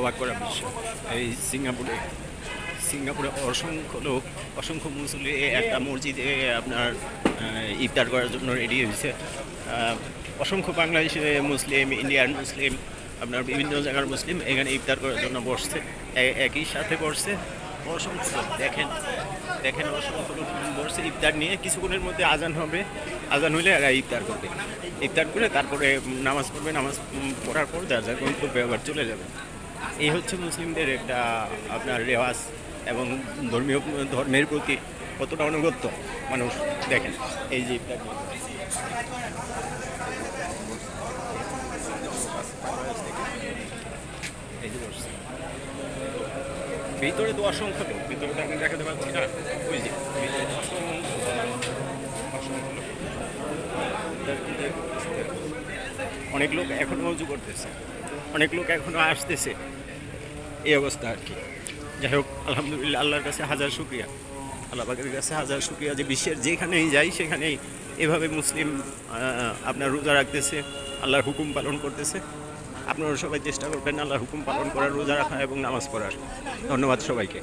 অবাক করা বিষয় এই সিঙ্গাপুরে সিঙ্গাপুরে অসংখ্য লোক, অসংখ্য মুসলি একটা মসজিদে আপনার ইফতার করার জন্য রেডি হয়েছে। অসংখ্য বাংলাদেশে মুসলিম, ইন্ডিয়ান মুসলিম, আপনার বিভিন্ন জায়গার মুসলিম এখানে ইফতার করার জন্য বসছে। একই সাথে বসছে। অসংখ্য লোক, দেখেন দেখেন অসংখ্য লোক বসছে ইফতার নিয়ে। কিছুক্ষণের মধ্যে আজান হবে। আজান হলে এরা ইফতার করবে। ইফতার করে তারপরে নামাজ পড়বে। নামাজ পড়ার পর যার যার গন্তব্যে আবার চলে যাবে। এই হচ্ছে মুসলিমদের একটা, আপনার রেওয়াজ এবং ধর্মীয়, ধর্মের প্রতি কতটা অনুগত্য মানুষ দেখেন। এই যে। ভিতরে তো অসংখ্য ভিতরে তো আমি দেখাতে পারছি না। ওই যে। অনেক লোক এখনও উজু করতেছে। অনেক লোক এখনও আসতেছে। এই অবস্থা আর কি। যাই হোক, আলহামদুলিল্লাহ, আল্লাহর কাছে হাজার শুক্রিয়া। আল্লাহ পাকের কাছে হাজার শুক্রিয়া যে বিশ্বের যেখানেই যাই, সেখানেই এভাবে মুসলিম আপনার রোজা রাখতেছে, আল্লাহর হুকুম পালন করতেছে। আপনারা সবাই চেষ্টা করবেন আল্লাহর হুকুম পালন করার, রোজা রাখা এবং নামাজ পড়ার। ধন্যবাদ সবাইকে।